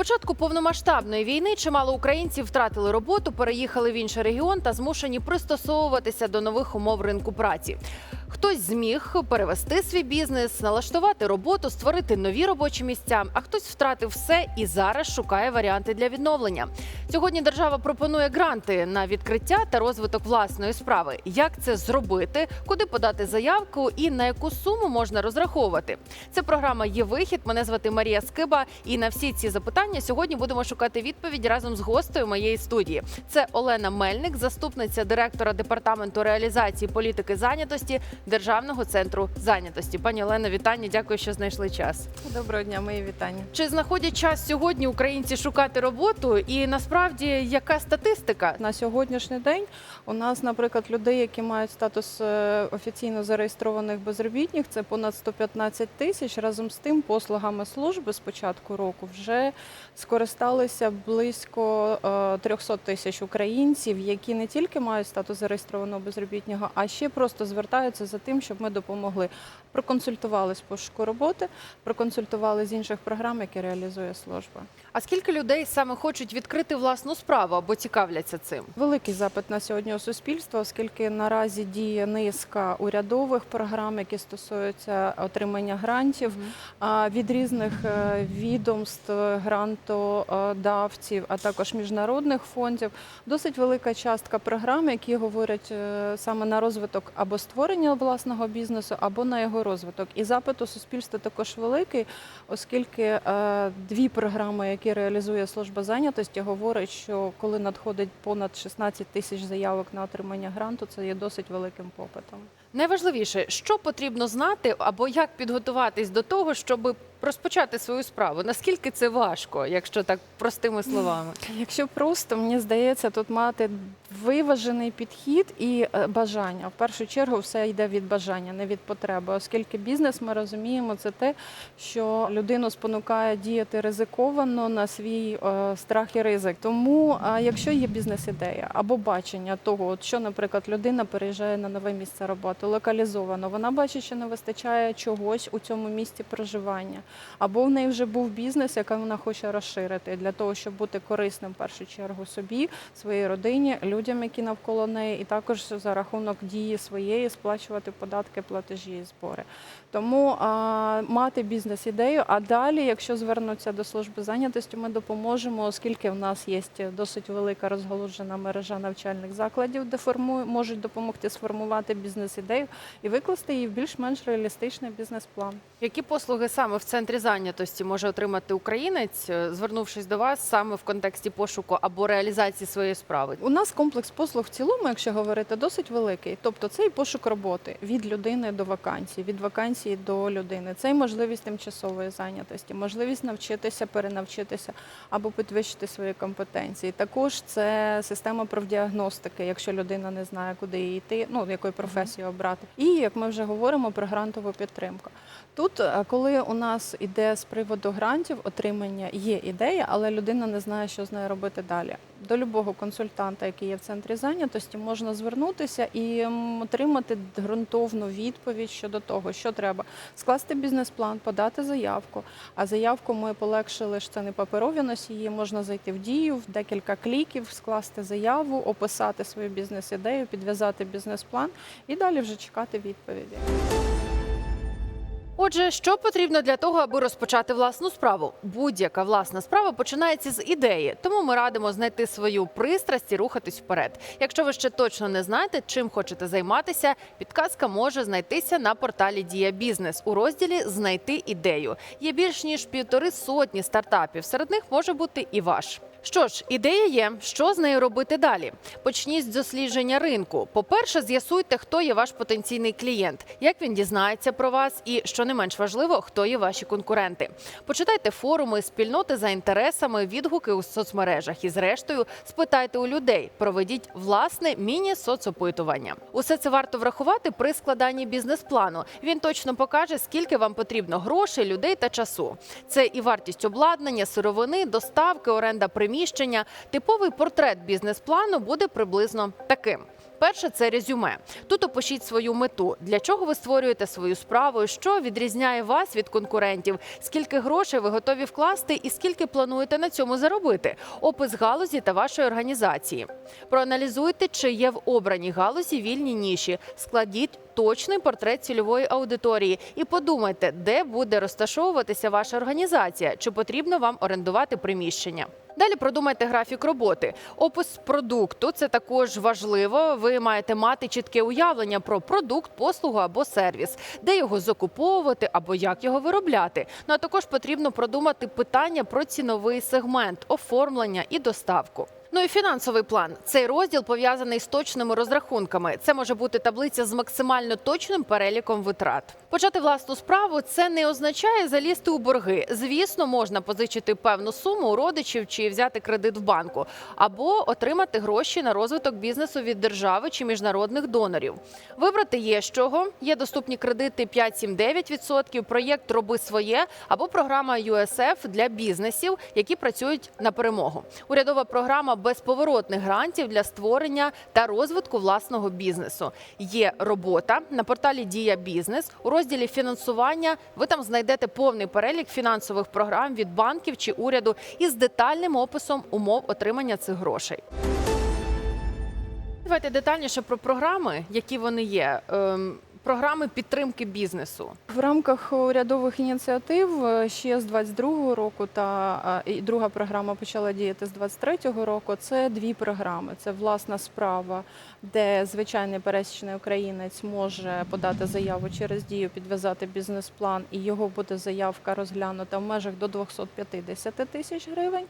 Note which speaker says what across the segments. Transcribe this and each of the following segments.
Speaker 1: початку повномасштабної війни чимало українців втратили роботу, переїхали в інший регіон та змушені пристосовуватися до нових умов ринку праці. Хтось зміг перевести свій бізнес, налаштувати роботу, створити нові робочі місця. А хтось втратив все і зараз шукає варіанти для відновлення. Сьогодні держава пропонує гранти на відкриття та розвиток власної справи. Як це зробити, куди подати заявку і на яку суму можна розраховувати? Це програма є вихід. Мене звати Марія Скиба. І на всі ці запитання сьогодні будемо шукати відповідь разом з гостею моєї студії. Це Олена Мельник, заступниця директора департаменту реалізації політики зайнятості Державного центру зайнятості. Пані Олена, вітання. Дякую, що знайшли час.
Speaker 2: Доброго дня, мої вітання.
Speaker 1: Чи знаходять час сьогодні українці шукати роботу? І насправді яка статистика?
Speaker 2: На сьогоднішній день у нас, наприклад, людей, які мають статус е, офіційно зареєстрованих безробітних, це понад 115 тисяч. Разом з тим, послугами служби з початку року вже скористалися близько е, 300 тисяч українців, які не тільки мають статус зареєстрованого безробітного, а ще просто звертаються за тим, щоб ми допомогли. Проконсультували з пошуку роботи, проконсультували з інших програм, які реалізує служба.
Speaker 1: А скільки людей саме хочуть відкрити власну справу або цікавляться цим?
Speaker 2: Великий запит на сьогодні у суспільства, оскільки наразі діє низка урядових програм, які стосуються отримання грантів від різних е, відомств, грантодавців, а також міжнародних фондів. Досить велика частка програм, які говорять е, саме на розвиток або створення власного бізнесу, або на його розвиток. І запит у суспільства також великий, оскільки е, дві програми, які реалізує служба зайнятості, говорять, що коли надходить понад 16 тисяч заявок на отримання гранту, це є досить великим попитом.
Speaker 1: Найважливіше, що потрібно знати або як підготуватись до того, щоб розпочати свою справу. Наскільки це важко, якщо так простими словами?
Speaker 2: Якщо просто мені здається, тут мати виважений підхід і е, бажання. В першу чергу все йде від бажання, не від потреби, оскільки бізнес ми розуміємо, це те, що людину спонукає діяти ризиковано на свій е, страх і ризик. Тому, якщо є бізнес-ідея або бачення того, що, наприклад, людина переїжджає на нове місце роботи, локалізовано, вона бачить, що не вистачає чогось у цьому місці проживання, або в неї вже був бізнес, який вона хоче розширити для того, щоб бути корисним в першу чергу собі, своїй родині, які навколо неї, і також за рахунок дії своєї сплачувати податки, платежі і збори. Тому а, мати бізнес-ідею, а далі, якщо звернуться до служби зайнятості, ми допоможемо, оскільки в нас є досить велика розголужена мережа навчальних закладів, де формують, можуть допомогти сформувати бізнес-ідею і викласти її в більш-менш реалістичний бізнес-план.
Speaker 1: Які послуги саме в центрі зайнятості може отримати українець, е, звернувшись до вас саме в контексті пошуку або реалізації своєї справи?
Speaker 2: У нас комплекс послуг в цілому, якщо говорити, досить великий. Тобто це і пошук роботи від людини до вакансії, від вакансії до людини. Це і можливість тимчасової зайнятості, можливість навчитися, перенавчитися або підвищити свої компетенції. Також це система профдіагностики, якщо людина не знає, куди їй йти, ну якою професію обрати. І як ми вже говоримо про грантову підтримку. Тут, е, коли у нас іде з приводу грантів, отримання є ідея, але людина не знає, що з нею робити далі. До любого консультанта, який є в центрі зайнятості, можна звернутися і отримати ґрунтовну відповідь щодо того, що треба скласти бізнес-план, подати заявку. А заявку ми полегшили, що це не паперові носії. Можна зайти в дію в декілька кліків, скласти заяву, описати свою бізнес-ідею, підв'язати бізнес-план і далі вже чекати відповіді.
Speaker 1: Отже, що потрібно для того, аби розпочати власну справу? Будь-яка власна справа починається з ідеї, тому ми радимо знайти свою пристрасть і рухатись вперед. Якщо ви ще точно не знаєте, чим хочете займатися, підказка може знайтися на порталі Дія Бізнес у розділі Знайти ідею. Є більш ніж півтори сотні стартапів. Серед них може бути і ваш. Що ж, ідея є. Що з нею робити далі? Почніть з дослідження ринку. По-перше, з'ясуйте, хто є ваш потенційний клієнт, як він дізнається про вас, і що не менш важливо, хто є ваші конкуренти. Почитайте форуми, спільноти за інтересами, відгуки у соцмережах і, зрештою, спитайте у людей. Проведіть власне міні-соцопитування. Усе це варто врахувати при складанні бізнес-плану. Він точно покаже, скільки вам потрібно грошей, людей та часу. Це і вартість обладнання, сировини, доставки, оренда приміщення. Типовий портрет бізнес-плану буде приблизно таким. Перше це резюме. Тут опишіть свою мету, для чого ви створюєте свою справу, що відрізняє вас від конкурентів, скільки грошей ви готові вкласти і скільки плануєте на цьому заробити. Опис галузі та вашої організації. Проаналізуйте, чи є в обраній галузі вільні ніші. Складіть точний портрет цільової аудиторії і подумайте, де буде розташовуватися ваша організація, чи потрібно вам орендувати приміщення. Далі продумайте графік роботи. Опис продукту це також важливо. Ви маєте мати чітке уявлення про продукт, послугу або сервіс, де його закуповувати або як його виробляти. Ну а також потрібно продумати питання про ціновий сегмент, оформлення і доставку. Ну і фінансовий план. Цей розділ пов'язаний з точними розрахунками. Це може бути таблиця з максимально точним переліком витрат. Почати власну справу це не означає залізти у борги. Звісно, можна позичити певну суму у родичів чи взяти кредит в банку, або отримати гроші на розвиток бізнесу від держави чи міжнародних донорів. Вибрати є з чого. Є доступні кредити 5-7-9%, проєкт Роби своє або програма USF для бізнесів, які працюють на перемогу. Урядова програма безповоротних грантів для створення та розвитку власного бізнесу. Є робота на порталі Дія бізнес у розділі фінансування. Ви там знайдете повний перелік фінансових програм від банків чи уряду із детальним описом умов отримання цих грошей. Давайте детальніше про програми, які вони є. Програми підтримки бізнесу.
Speaker 2: В рамках урядових ініціатив е, ще з 22-го року та і друга програма почала діяти з 23-го року. Це дві програми: це власна справа, де звичайний пересічний українець може подати заяву через дію, підв'язати бізнес-план, і його буде заявка розглянута в межах до 250 тисяч гривень.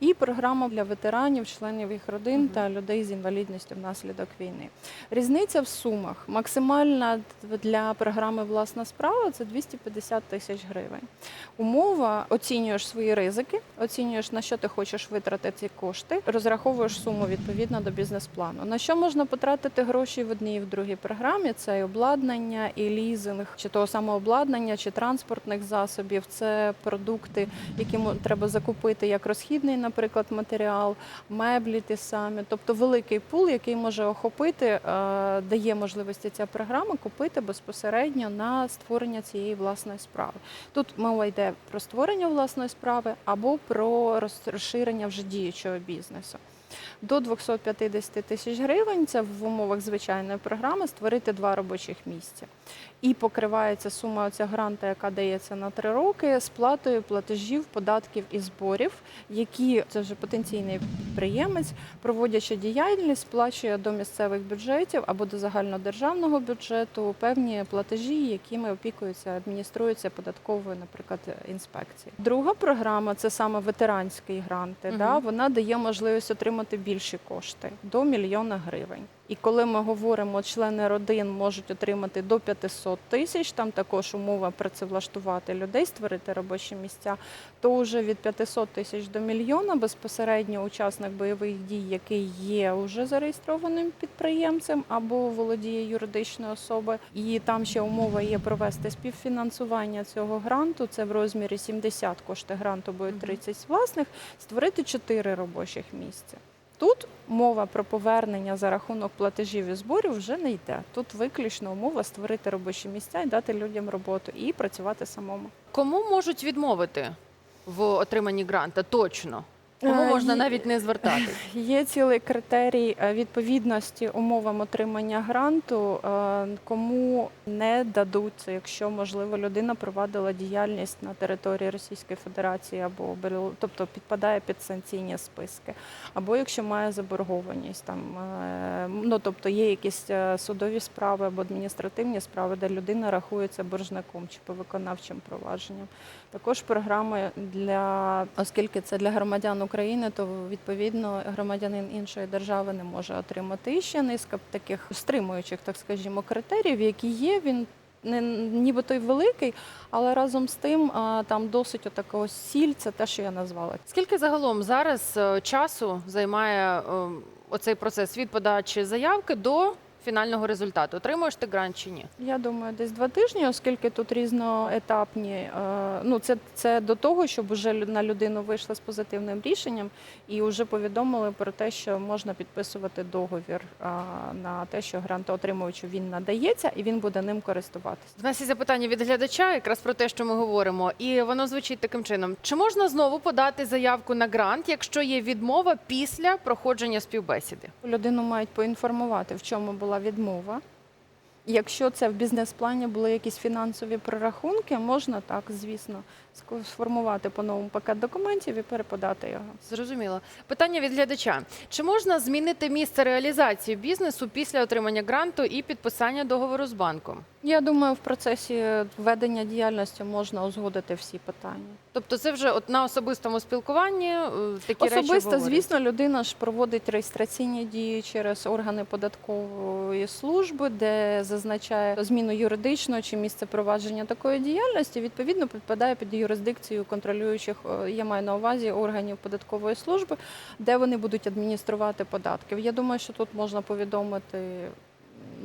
Speaker 2: І програма для ветеранів, членів їх родин
Speaker 1: Мгм.
Speaker 2: та людей з інвалідністю внаслідок війни. Різниця в сумах максимальна для програми Власна справа це 250 тисяч гривень. Умова оцінюєш свої ризики, оцінюєш на що ти хочеш витратити ці кошти, розраховуєш суму відповідно до бізнес-плану. На що можна потратити гроші в одній і в другій програмі? Це і обладнання, і лізинг, чи того самого обладнання, чи транспортних засобів, це продукти, які треба закупити як розхідний, наприклад, матеріал, меблі ті самі. Тобто великий пул, який може охопити, е, дає можливості ця програма купити безпосередньо на створення цієї власної справи. Тут мова йде про створення власної справи або про розширення вже діючого бізнесу. До 250 тисяч гривень це в умовах звичайної програми створити два робочих місця. І покривається сума ця гранта, яка дається на три роки, сплатою платежів, податків і зборів, які це вже потенційний підприємець, проводячи діяльність, сплачує до місцевих бюджетів або до загальнодержавного бюджету певні платежі, якими опікуються, адмініструються податковою, наприклад, інспекції. Друга програма це саме ветеранські гранти.
Speaker 1: Мгм.
Speaker 2: Да, вона дає можливість отримати більші кошти до мільйона гривень. І коли ми говоримо, члени родин можуть отримати до 500 тисяч, там також умова працевлаштувати людей, створити робочі місця, то вже від 500 тисяч до мільйона безпосередньо учасник бойових дій, який є вже зареєстрованим підприємцем або володіє юридичною особою, і там ще умова є провести співфінансування цього гранту. Це в розмірі 70 кошти гранту
Speaker 1: Мгм.
Speaker 2: 30 власних, створити 4 робочих місця. Тут мова про повернення за рахунок платежів і зборів вже не йде. Тут виключно умова створити робочі місця і дати людям роботу і працювати самому.
Speaker 1: Кому можуть відмовити в отриманні гранта? Точно. Кому
Speaker 2: Е,
Speaker 1: можна навіть не звертатись?
Speaker 2: Є цілий критерій е, відповідності умовам отримання гранту, е, кому не дадуть якщо можливо людина провадила діяльність на території Російської Федерації або тобто підпадає під санкційні списки, або якщо має заборгованість там, е, ну тобто є якісь е, судові справи або адміністративні справи, де людина рахується боржником чи по виконавчим провадженням. Також програми для, оскільки це для громадян України, то відповідно громадянин іншої держави не може отримати І ще низка таких стримуючих, так скажімо, критеріїв, які є. Він не нібито й великий, але разом з тим там досить отакого сіль, це те, що я назвала.
Speaker 1: Скільки загалом зараз е, часу займає е, оцей процес від подачі заявки до фінального результату. Отримуєш ти грант чи ні?
Speaker 2: Я думаю, десь два тижні, оскільки тут різноетапні. е, Ну, це, це до того, щоб вже на людину вийшли з позитивним рішенням і вже повідомили про те, що можна підписувати договір на те, що грантоотримувачу він надається, і він буде ним користуватися.
Speaker 1: В нас є запитання від глядача, якраз про те, що ми говоримо, і воно звучить таким чином: чи можна знову подати заявку на грант, якщо є відмова після проходження співбесіди?
Speaker 2: Людину мають поінформувати, в чому була відмова. Якщо це в бізнес-плані були якісь фінансові прорахунки, можна так, звісно, сформувати по новому пакет документів і переподати його.
Speaker 1: Зрозуміло. Питання від глядача: чи можна змінити місце реалізації бізнесу після отримання гранту і підписання договору з банком?
Speaker 2: Я думаю, в процесі ведення діяльності можна узгодити всі питання.
Speaker 1: Тобто, це вже от на особистому спілкуванні е, такі речі
Speaker 2: Особисто,
Speaker 1: обговорюють?
Speaker 2: звісно, людина ж проводить реєстраційні дії через органи податкової служби, де зазначає зміну юридичного чи місце провадження такої діяльності. Відповідно, підпадає під юрисдикцію контролюючих, е, я маю на увазі органів податкової служби, де вони будуть адмініструвати податки. Я думаю, що тут можна повідомити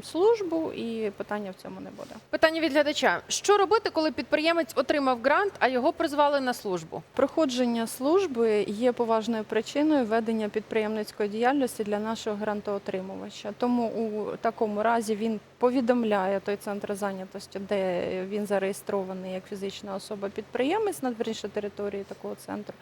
Speaker 2: службу, і питання в цьому не буде.
Speaker 1: Питання від глядача: що робити, коли підприємець отримав грант, а його призвали на службу?
Speaker 2: Проходження служби є поважною причиною ведення підприємницької діяльності для нашого грантоотримувача. Тому у такому разі він повідомляє той центр зайнятості, де він зареєстрований як фізична особа-підприємець на верніше території такого центру,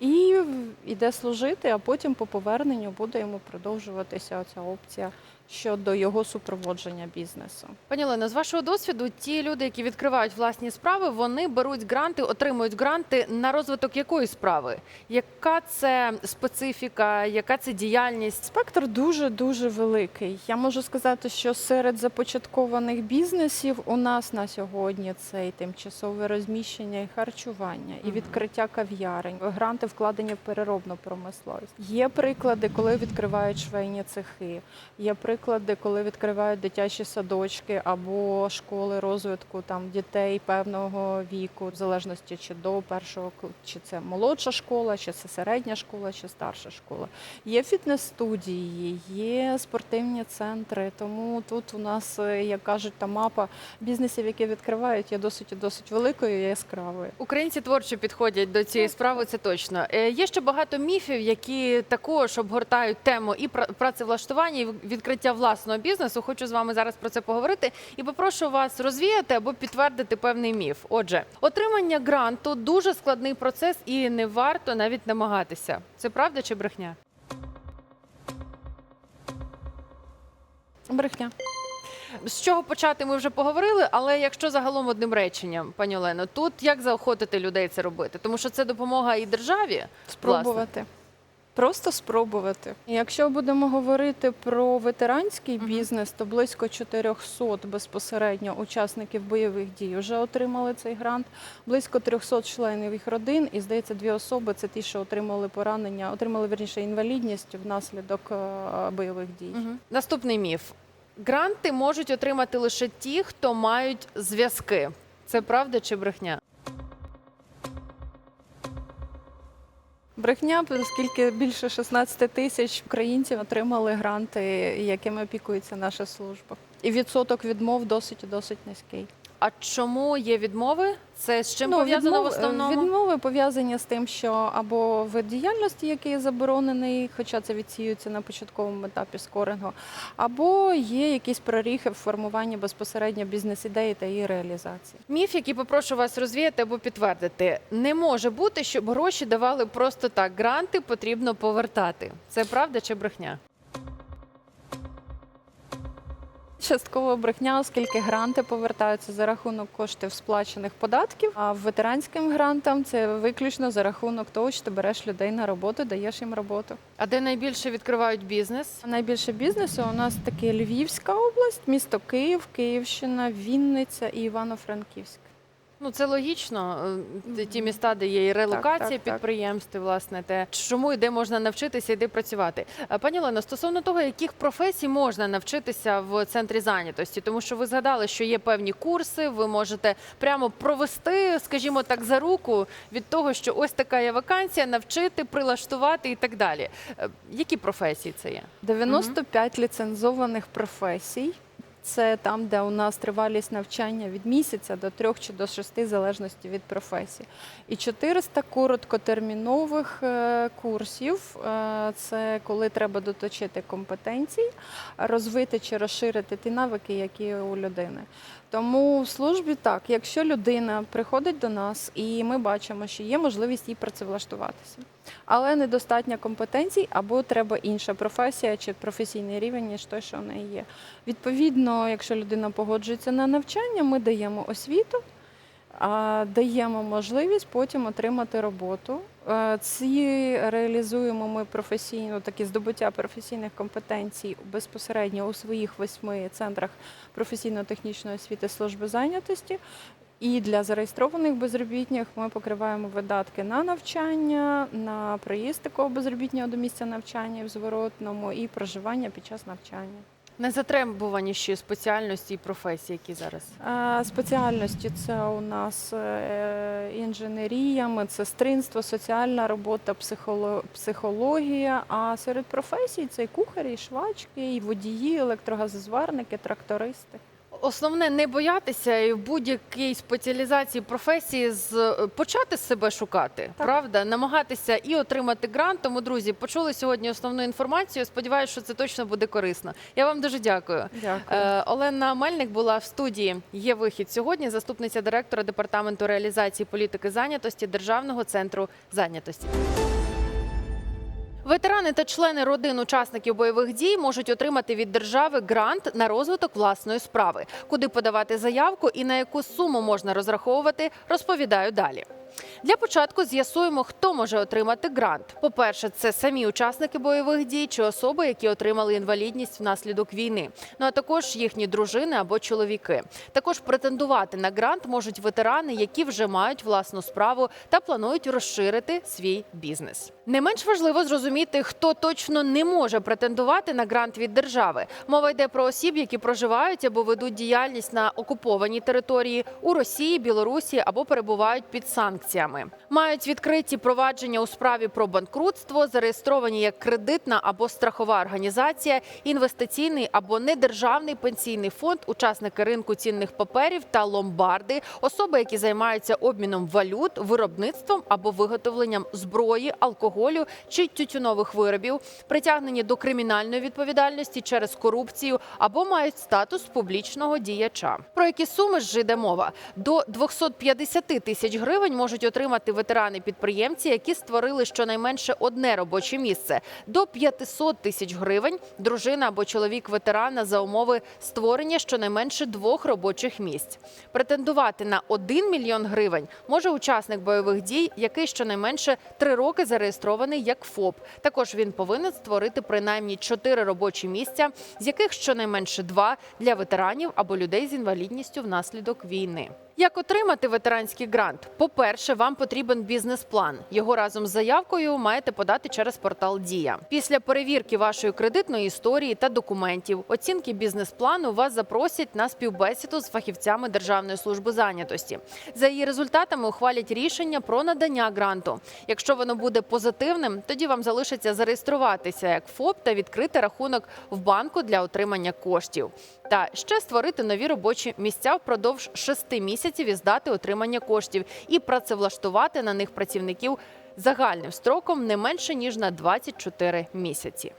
Speaker 2: і йде служити, а потім по поверненню буде йому продовжуватися ця опція щодо його супроводження бізнесу.
Speaker 1: Пані Олено, з вашого досвіду, ті люди, які відкривають власні справи, вони беруть гранти, отримують гранти на розвиток якої справи? Яка це специфіка, яка це діяльність?
Speaker 2: Спектр дуже дуже великий. Я можу сказати, що серед започаткованих бізнесів у нас на сьогодні це і тимчасове розміщення, і харчування, і відкриття кав'ярень, гранти вкладені в переробну промисловість. Є приклади, коли відкривають швейні цехи. Є приклади, коли відкривають дитячі садочки або школи розвитку там дітей певного віку, в залежності чи до першого чи це молодша школа, чи це середня школа, чи старша школа. Є фітнес-студії, є спортивні центри. Тому тут у нас, е, як кажуть, та мапа бізнесів, які відкривають, є досить досить великою і яскравою.
Speaker 1: Українці творчо підходять до цієї справи, це точно. Е, Є ще багато міфів, які також обгортають тему і працевлаштування, і відкриття власного бізнесу. Хочу з вами зараз про це поговорити і попрошу вас розвіяти або підтвердити певний міф. Отже, отримання гранту дуже складний процес і не варто навіть намагатися. Це правда чи брехня?
Speaker 2: Брехня.
Speaker 1: З чого почати, ми вже поговорили. Але якщо загалом одним реченням, пані Олено, тут як заохотити людей це робити? Тому що це допомога і державі.
Speaker 2: Спробувати. Просто спробувати. Якщо будемо говорити про ветеранський бізнес, то близько 400 безпосередньо учасників бойових дій вже отримали цей грант. Близько 300 членів їх родин, і здається, дві особи це ті, що отримали поранення, отримали верніше інвалідність внаслідок е, бойових дій.
Speaker 1: Угу. Наступний міф: гранти можуть отримати лише ті, хто мають зв'язки. Це правда чи брехня?
Speaker 2: Брехня, оскільки більше 16 тисяч українців отримали гранти, якими опікується наша служба. І відсоток відмов досить досить низький.
Speaker 1: А чому є відмови? Це з чим
Speaker 2: Ну,
Speaker 1: пов'язано в основному?
Speaker 2: Відмови пов'язані з тим, що або вид діяльності, який заборонений, хоча це відсіюється на початковому етапі скорингу, або є якісь проріхи в формуванні безпосередньо бізнес-ідеї та її реалізації.
Speaker 1: Міф, який попрошу вас розвіяти або підтвердити, не може бути, щоб гроші давали просто так. Гранти потрібно повертати. Це правда чи брехня?
Speaker 2: Частково брехня, оскільки гранти повертаються за рахунок коштів сплачених податків. А ветеранським грантам це виключно за рахунок того, що ти береш людей на роботу, даєш їм роботу.
Speaker 1: А де найбільше відкривають бізнес?
Speaker 2: Найбільше бізнесу у нас таке Львівська область, місто Київ, Київщина, Вінниця і Івано-Франківськ.
Speaker 1: Ну це логічно. е, ті- міста, де є і релокація
Speaker 2: так, так.
Speaker 1: підприємств, і, власне, те, чому і де можна навчитися і де працювати. Е, Пані Олено, стосовно того, яких професій можна навчитися в центрі зайнятості, тому що ви згадали, що є певні курси, ви можете прямо провести, скажімо так, за руку від того, що ось така є вакансія, навчити, прилаштувати і так далі. Е, Які професії це є?
Speaker 2: 95 ліцензованих професій. Це там, де у нас тривалість навчання від місяця до трьох чи до шести, в залежності від професії. І 400 короткотермінових е, курсів. Е, Це коли треба доточити компетенції, розвити чи розширити ті навики, які у людини. Тому в службі так, якщо людина приходить до нас і ми бачимо, що є можливість їй працевлаштуватися, але недостатньо компетенцій, або треба інша професія чи професійний рівень, ніж той, що в неї є. Відповідно, якщо людина погоджується на навчання, ми даємо освіту, даємо можливість потім отримати роботу. Е, Ці реалізуємо ми професійно такі здобуття професійних компетенцій безпосередньо у своїх восьми центрах професійно-технічної освіти служби зайнятості. І для зареєстрованих безробітних ми покриваємо видатки на навчання, на проїзд такого безробітного до місця навчання в зворотному і проживання під час навчання.
Speaker 1: Найзатребуваніші спеціальності і професії, які зараз.
Speaker 2: Спеціальності це у нас е, інженерія, медсестринство, соціальна робота, психоло- психологія. А серед професій це і кухарі, і швачки, і водії, електрогазозварники, трактористи.
Speaker 1: Основне не боятися і в будь-якій спеціалізації професії з е, почати себе шукати,
Speaker 2: Так.
Speaker 1: правда, намагатися і отримати грант. Тому, друзі, почули сьогодні основну інформацію. Сподіваюся, що це точно буде корисно. Я вам дуже дякую.
Speaker 2: Дякую.
Speaker 1: Е, Олена Мельник була в студії. Є вихід сьогодні. Заступниця директора департаменту реалізації політики зайнятості Державного центру зайнятості. Ветерани та члени родин учасників бойових дій можуть отримати від держави грант на розвиток власної справи. Куди подавати заявку і на яку суму можна розраховувати, розповідаю далі. Для початку з'ясуємо, хто може отримати грант. По-перше, це самі учасники бойових дій чи особи, які отримали інвалідність внаслідок війни. Ну а також їхні дружини або чоловіки. Також претендувати на грант можуть ветерани, які вже мають власну справу та планують розширити свій бізнес. Не менш важливо зрозуміти, хто точно не може претендувати на грант від держави. Мова йде про осіб, які проживають або ведуть діяльність на окупованій території у Росії, Білорусі або перебувають під санкціями. Мають відкриті провадження у справі про банкрутство, зареєстровані як кредитна або страхова організація, інвестиційний або недержавний пенсійний фонд, учасники ринку цінних паперів та ломбарди, особи, які займаються обміном валют, виробництвом або виготовленням зброї, алкоголю чи тютюнових виробів, притягнені до кримінальної відповідальності через корупцію або мають статус публічного діяча. Про які суми ж йде мова? До 250 тисяч гривень можуть отримати ветерани-підприємці, які створили щонайменше одне робоче місце. До 500 тисяч гривень дружина або чоловік ветерана за умови створення щонайменше двох робочих місць. Претендувати на 1 мільйон гривень може учасник бойових дій, який щонайменше три роки зареєстрований як ФОП. Також він повинен створити принаймні чотири робочі місця, з яких щонайменше два для ветеранів або людей з інвалідністю внаслідок війни. Як отримати ветеранський грант? По-перше, вам потрібен бізнес-план. Його разом з заявкою маєте подати через портал Дія. Після перевірки вашої кредитної історії та документів, оцінки бізнес-плану вас запросять на співбесіду з фахівцями Державної служби зайнятості. За її результатами ухвалять рішення про надання гранту. Якщо воно буде позитивним, тоді вам залишиться зареєструватися як ФОП та відкрити рахунок в банку для отримання коштів. Та ще створити нові робочі місця впродовж шести місяців із дати отримання коштів і працевлаштувати на них працівників загальним строком не менше ніж на 24 місяці.